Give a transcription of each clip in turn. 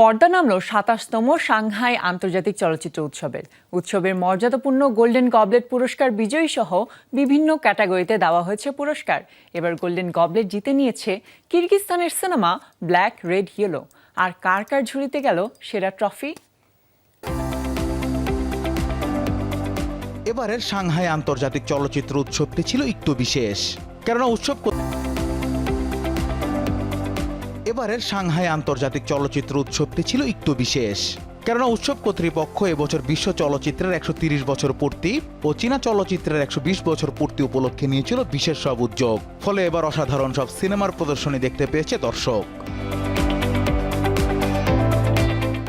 পর্দা নামলো সাতাশতম সাংহাই আন্তর্জাতিক চলচ্চিত্র উৎসবের। উৎসবের মর্যাদাপূর্ণ গোল্ডেন গবলেট পুরস্কার বিজয়ী সহ বিভিন্ন ক্যাটাগরিতে দেওয়া হয়েছে পুরস্কার। এবার গোল্ডেন গবলেট জিতে নিয়েছে কিরগিস্তানের সিনেমা ব্ল্যাক, রেড, ইয়েলো। আর কার কার ঝুড়িতে গেল সেরা ট্রফি? এবারের সাংহাই আন্তর্জাতিক চলচ্চিত্র উৎসবটি ছিল একটু বিশেষ। কেননা উৎসব এবারের সাংহাই আন্তর্জাতিক চলচ্চিত্র উৎসবটি ছিল একটু বিশেষ। কেননা উৎসব কর্তৃপক্ষ এবছর বিশ্ব চলচ্চিত্রের একশো বছর পূর্তি ও চীনা চলচ্চিত্রের একশো বিশ বছর পূর্তি উপলক্ষে নিয়েছিল বিশেষ সব উদ্যোগ। ফলে এবার অসাধারণ সব সিনেমার প্রদর্শনী দেখতে পেয়েছে দর্শক।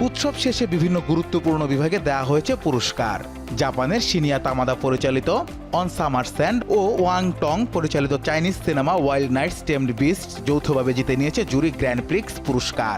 উৎসব শেষে বিভিন্ন গুরুত্বপূর্ণ বিভাগে দেওয়া হয়েছে পুরস্কার। জাপানের সিনিয়া তামাদা পরিচালিত অন সামার স্যান্ড ও ওয়াং টং পরিচালিত Chinese cinema wild nights tamed beasts যৌথভাবে জিতে নিয়েছে জুরি গ্র্যান্ড প্রিক্স পুরস্কার।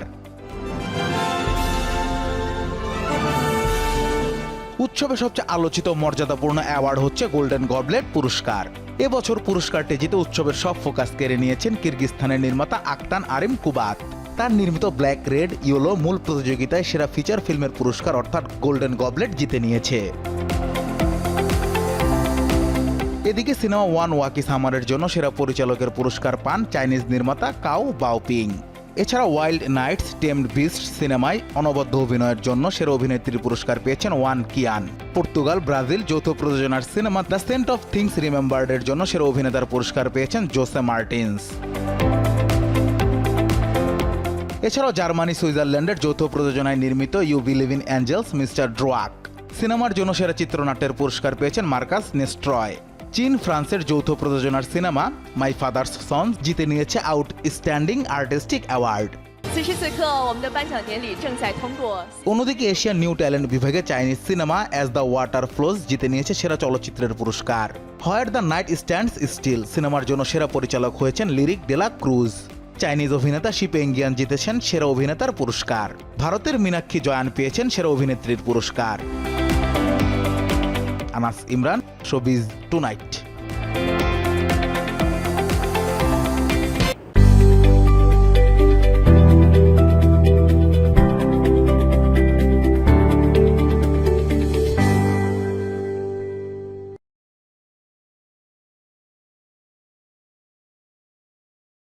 উৎসবে সবচেয়ে আলোচিত মর্যাদাপূর্ণ অ্যাওয়ার্ড হচ্ছে গোল্ডেন গবলেট পুরস্কার। এবছর পুরস্কারটি জিতে উৎসবের সব ফোকাস কেড়ে নিয়েছেন কিরগিস্তানের নির্মাতা আক্তান আরিম কুবাত। তার নির্মিত ব্ল্যাক রেড ইয়েলো মূল প্রতিযোগিতায় সেরা ফিচার ফিল্মের পুরস্কার অর্থাৎ গোল্ডেন গবলেট জিতে নিয়েছে। এদিকে সিনেমা ওয়ান ওয়াকি সামারের জন্য সেরা পরিচালকের পুরস্কার পান চাইনিজ নির্মাতা কাউ বাওপিং। এছাড়া ওয়াইল্ড নাইটস টেমড বিস্ট সিনেমায় অনবদ্য অভিনয়ের জন্য সেরা অভিনেত্রীর পুরস্কার পেয়েছেন ওয়ান কিয়ান। পর্তুগাল, ব্রাজিল যৌথ প্রযোজনার cinema the scent of things রিমেম্বার্ডের জন্য সেরা অভিনেতার পুরস্কার পেয়েছেন জোসে মার্টিন্স এছাড়াও জার্মানি, সুইজারল্যান্ডের যৌথ প্রযোজনায় নির্মিত you believe in angels mister Drowak. সিনেমার জন্য সেরা চিত্রনাট্যের পুরস্কার পেয়েছেন মার্কাস নেস্ট্রয়। চীন, ফ্রান্সের যৌথ প্রযোজনার সিনেমা মাই ফাদার্স সন জিতে নিয়েছে আউটস্ট্যান্ডিং আর্টিস্টিক অ্যাওয়ার্ড অন্যদিকে এশিয়ান নিউ ট্যালেন্ট বিভাগে Chinese cinema as the water flows জিতে নিয়েছে সেরা চলচ্চিত্রের পুরস্কার। Where the night stands still সিনেমার জন্য সেরা পরিচালক হয়েছেন লিরিক ডেলা ক্রুজ চাইনিজ অভিনেতা শিপেঙ্গিয়ান জিতেছেন সেরা অভিনেতার পুরস্কার। ভারতের মীনাক্ষী জয়ান পেয়েছেন সেরা অভিনেত্রীর পুরস্কার। Anas Imran, showbiz tonight.